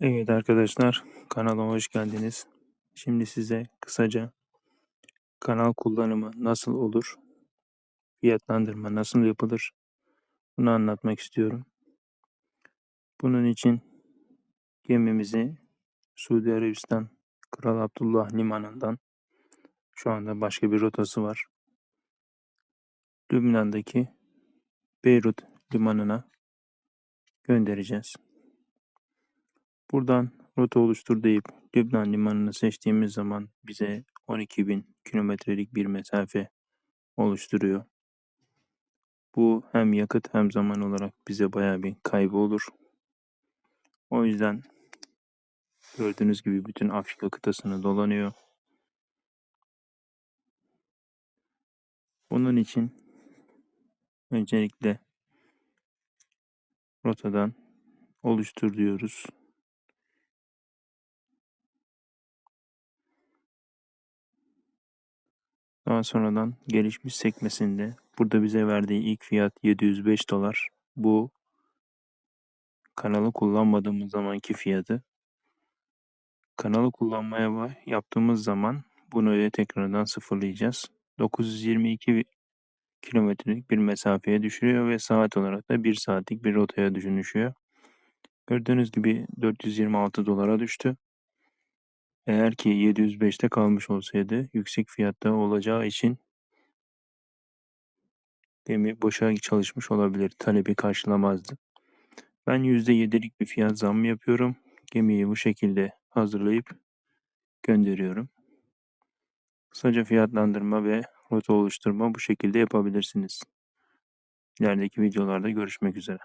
Evet arkadaşlar, kanala hoş geldiniz. Şimdi size kısaca kanal kullanımı nasıl olur, fiyatlandırma nasıl yapılır bunu anlatmak istiyorum. Bunun için gemimizi Suudi Arabistan Kral Abdullah Limanı'ndan şu anda başka bir rotası var. Lübnan'daki Beyrut Limanı'na göndereceğiz. Buradan rota oluştur deyip Lübnan limanını seçtiğimiz zaman bize 12.000 kilometrelik bir mesafe oluşturuyor. Bu hem yakıt hem zaman olarak bize baya bir kaybı olur. O yüzden gördüğünüz gibi bütün Afrika kıtasını dolanıyor. Bunun için öncelikle rotadan oluştur diyoruz. Daha sonradan gelişmiş sekmesinde burada bize verdiği ilk fiyat 705 dolar. Bu kanalı kullanmadığımız zamanki fiyatı. Kanalı kullanmaya yaptığımız zaman bunu öyle tekrardan sıfırlayacağız. 922 kilometrelik bir mesafeye düşürüyor ve saat olarak da 1 saatlik bir rotaya dönüşüyor. Gördüğünüz gibi 426 dolara düştü. Eğer ki 705'te kalmış olsaydı yüksek fiyatta olacağı için gemi boşa çalışmış olabilir. Talebi karşılamazdı. Ben %7'lik bir fiyat zammı yapıyorum. Gemiyi bu şekilde hazırlayıp gönderiyorum. Kısaca fiyatlandırma ve rota oluşturma bu şekilde yapabilirsiniz. İlerideki videolarda görüşmek üzere.